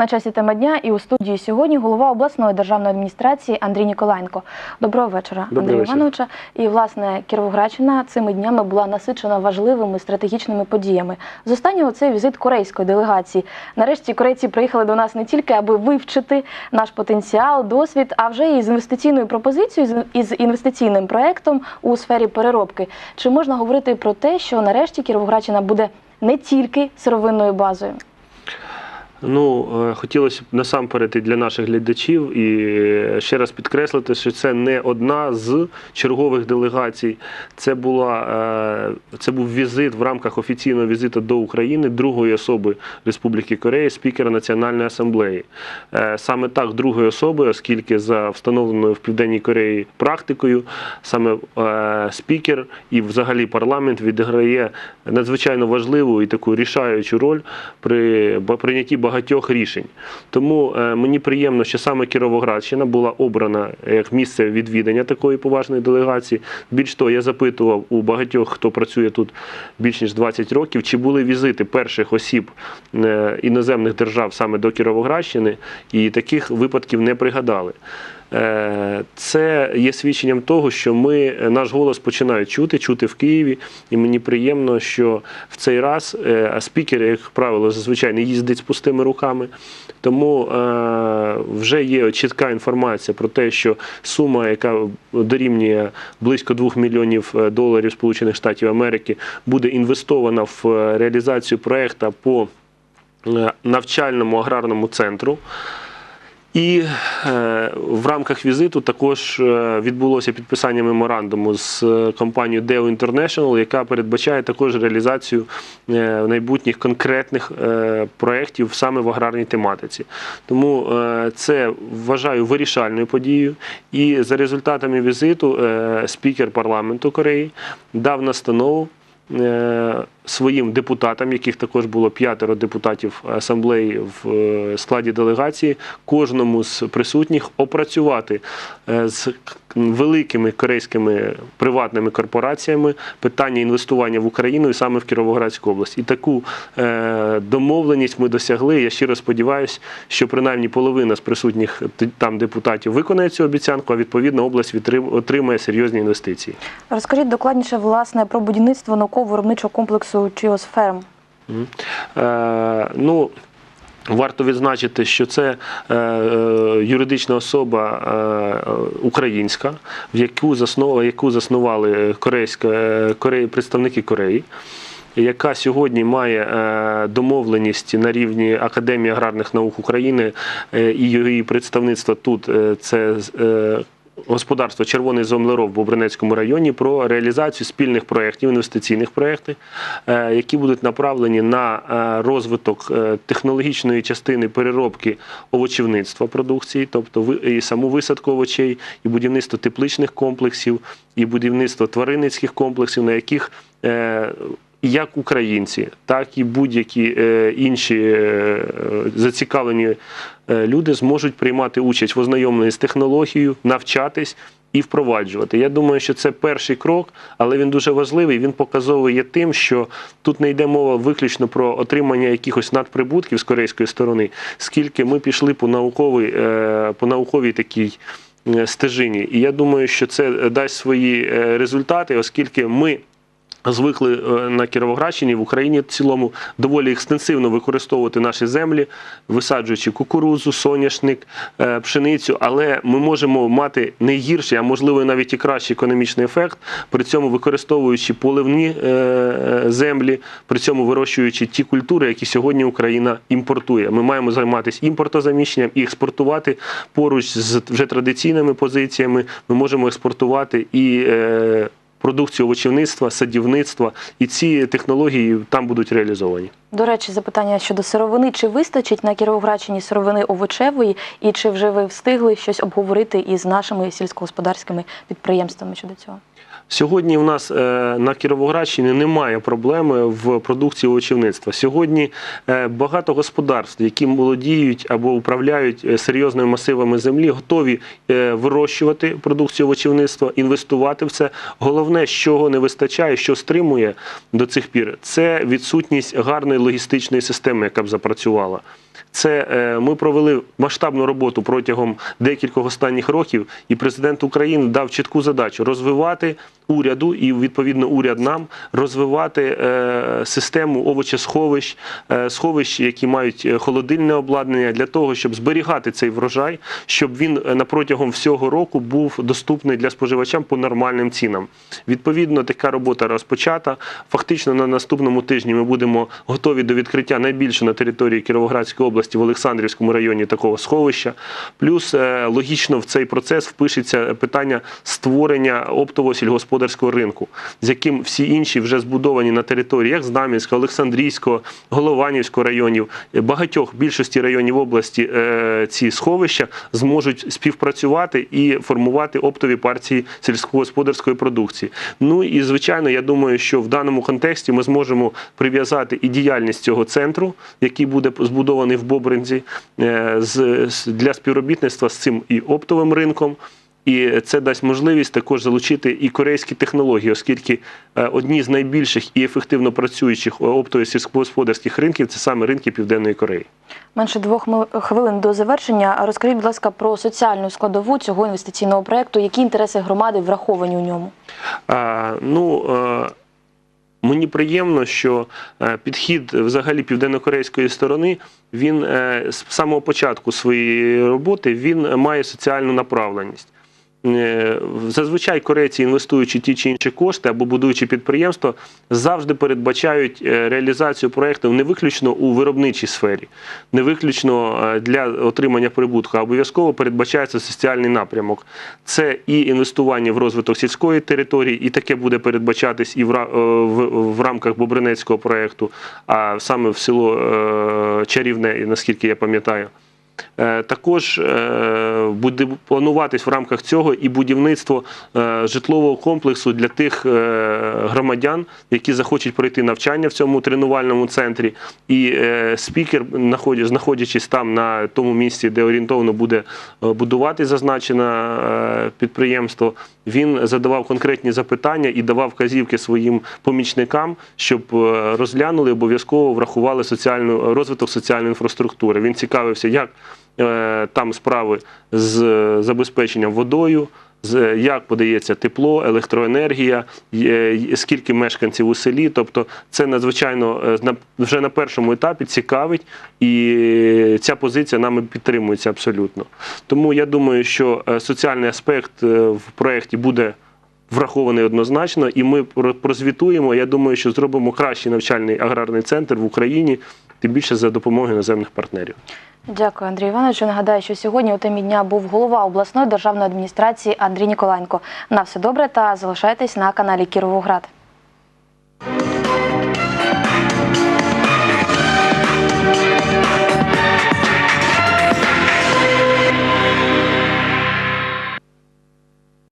На часі тема дня і у студії сьогодні голова обласної державної адміністрації Андрій Ніколаєнко. Доброго вечора, Добрий Андрій вечір. Івановича. І власне Кіровоградщина цими днями була насичена важливими стратегічними подіями. З останнього це візит корейської делегації. Нарешті корейці приїхали до нас не тільки аби вивчити наш потенціал, досвід, а вже і з інвестиційною пропозицією, і з інвестиційним проектом у сфері переробки. Чи можна говорити про те, що нарешті Кіровоградщина буде не тільки сировинною базою? Ну, е, хотілося б насамперед і для наших глядачів і е, ще раз підкреслити, що це не одна з чергових делегацій. Це була е, це був візит в рамках офіційного візиту до України другої особи Республіки Корея, спікера Національної асамблеї. Саме так другої особи, оскільки за встановленою в Південній Кореї практикою, саме спікер і взагалі парламент відіграє надзвичайно важливу і таку рішаючу роль при прийнятті багатьох рішень. Тому е, мені приємно, що саме Кіровоградщина була обрана як місце відвідання такої поважної делегації. Більш того, я запитував у багатьох, хто працює тут більш ніж 20 років, чи були візити перших осіб е, іноземних держав саме до Кіровоградщини, і таких випадків не пригадали. Е, Це є свідченням того, що ми е, наш голос починають чути, чути в Києві, і мені приємно, що в цей раз е, спікер, як правило, зазвичай не їздить з пустими руками. Тому вже є чітка інформація про те, що сума, яка дорівнює близько 2 мільйонів доларів Сполучених Штатів Америки, буде інвестована в реалізацію проекту по навчальному аграрному центру. І е, в рамках візиту також е, відбулося підписання меморандуму з е, компанією Deo International, яка передбачає також реалізацію майбутніх конкретних проєктів саме в аграрній тематиці. Тому це вважаю вирішальною подією. І за результатами візиту спікер парламенту Кореї дав настанову своїм депутатам, яких також було п'ятеро депутатів асамблеї в е, складі делегації, кожному з присутніх опрацювати е, з великими корейськими приватними корпораціями питання інвестування в Україну і саме в Кіровоградську область. І таку е, домовленість ми досягли. Я щиро сподіваюся, що принаймні половина з присутніх там депутатів виконає цю обіцянку, а відповідно область отримає серйозні інвестиції. Розкажіть докладніше власне про будівництво науково-виробничого комплексу Чіосферм. Мгм. Е, ну, Варто відзначити, що це е, е, юридична особа українська, в яку заснували, яку заснували корейська, Кореї, представники Кореї. Яка сьогодні має домовленість на рівні Академії аграрних наук України і її представництво тут це е, господарство Червоний Зомлеров в Бобринецькому районі про реалізацію спільних проєктів, інвестиційних проєктів, е, які будуть направлені на е, розвиток е, технологічної частини переробки овочівництва продукції, тобто і саму висадку овочей, і будівництво тепличних комплексів, і будівництво тваринницьких комплексів, на яких як українці, так і будь-які е, інші е, зацікавлені е, люди зможуть приймати участь в ознайомленні з технологією, навчатись і впроваджувати. Я думаю, що це перший крок, але він дуже важливий. Він показовий є тим, що тут не йде мова виключно про отримання якихось надприбутків з корейської сторони, скільки ми пішли по науковій, по науковій такій стежині. І я думаю, що це дасть свої результати, оскільки ми. Звикли е, на Кіровоградщині в Україні в цілому доволі екстенсивно використовувати наші землі, висаджуючи кукурудзу, соняшник, е, пшеницю, але ми можемо мати не гірший, а можливо навіть і кращий економічний ефект, при цьому використовуючи поливні е, землі, при цьому вирощуючи ті культури, які сьогодні Україна імпортує. Ми маємо займатися імпортозаміщенням і експортувати поруч з вже традиційними позиціями. Ми можемо експортувати і. Продукцію овочівництва, садівництва, і ці технології там будуть реалізовані. До речі, запитання щодо сировини. Чи вистачить на Кіровоградщині сировини овочевої, і чи вже ви встигли щось обговорити із нашими сільськогосподарськими підприємствами щодо цього? Сьогодні в нас е, на Кіровоградщині немає проблеми в продукції овочівництва. Сьогодні е, багато господарств, які володіють або управляють е, серйозними масивами землі, готові вирощувати продукцію овочівництва, інвестувати в це. Головне, чого не вистачає, що стримує до цих пір, це відсутність гарної логістичної системи, яка б запрацювала. Це е, ми провели масштабну роботу протягом декількох останніх років, і президент України дав чітку задачу розвивати уряду і відповідно уряд нам розвивати е, систему овочесховищ, е, сховищ, які мають холодильне обладнання для того, щоб зберігати цей врожай, щоб він протягом всього року був доступний для споживачам по нормальним цінам. Відповідно, така робота розпочата. Фактично на наступному тижні ми будемо готові до відкриття найбільше на території Кіровоградської області в Олександрівському районі такого сховища. Плюс е, логічно в цей процес впишеться питання створення оптового сільгосподарського ринку, з яким всі інші вже збудовані на території як Знам'янського, Олександрійського, Голованівського районів, е, багатьох більшості районів області е, ці сховища зможуть співпрацювати і формувати оптові партії сільськогосподарської продукції. Ну і звичайно, я думаю, що в даному контексті ми зможемо прив'язати і діяльність цього центру, який буде збудований в Бобринзі, е, для співробітництва з цим і оптовим ринком. І це дасть можливість також залучити і корейські технології, оскільки е, одні з найбільших і ефективно працюючих оптових сільськогосподарських ринків це саме ринки Південної Кореї. Менше двох хвилин до завершення. Розкажіть, будь ласка, про соціальну складову цього інвестиційного проекту. Які інтереси громади враховані у ньому? А, ну, е, мені приємно, що е, підхід взагалі південнокорейської сторони, він е, з самого початку своєї роботи він має соціальну направленість. Е, Зазвичай корейці, інвестуючи ті чи інші кошти або будуючи підприємство, завжди передбачають е, реалізацію проєктів не виключно у виробничій сфері, не виключно е, для отримання прибутку, а обов'язково передбачається соціальний напрямок. Це і інвестування в розвиток сільської території, і таке буде передбачатись і в, рамках Бобринецького проєкту, а саме в село Чарівне, наскільки я пам'ятаю. Е, Також е, буде плануватись в рамках цього і будівництво е, житлового комплексу для тих громадян, які захочуть пройти навчання в цьому тренувальному центрі. І спікер, знаходя- знаходячись там на тому місці, де орієнтовно буде будувати зазначене підприємство, він задавав конкретні запитання і давав вказівки своїм помічникам, щоб розглянули, обов'язково врахували соціальну розвиток соціальної інфраструктури. Він цікавився, як там справи з е, забезпеченням водою. е, Як подається тепло, електроенергія, скільки мешканців у селі? Тобто, це надзвичайно е, вже на першому етапі цікавить, і ця позиція нами підтримується абсолютно. Тому я думаю, що е, соціальний аспект е, в проєкті буде врахований однозначно, і ми про- прозвітуємо. Я думаю, що зробимо кращий навчальний аграрний центр в Україні, тим більше за допомогою іноземних партнерів. Дякую, Андрій Івановичу. Нагадаю, що сьогодні у темі дня був голова обласної державної адміністрації Андрій Ніколаєнко. На все добре та залишайтесь на каналі Кіровоград.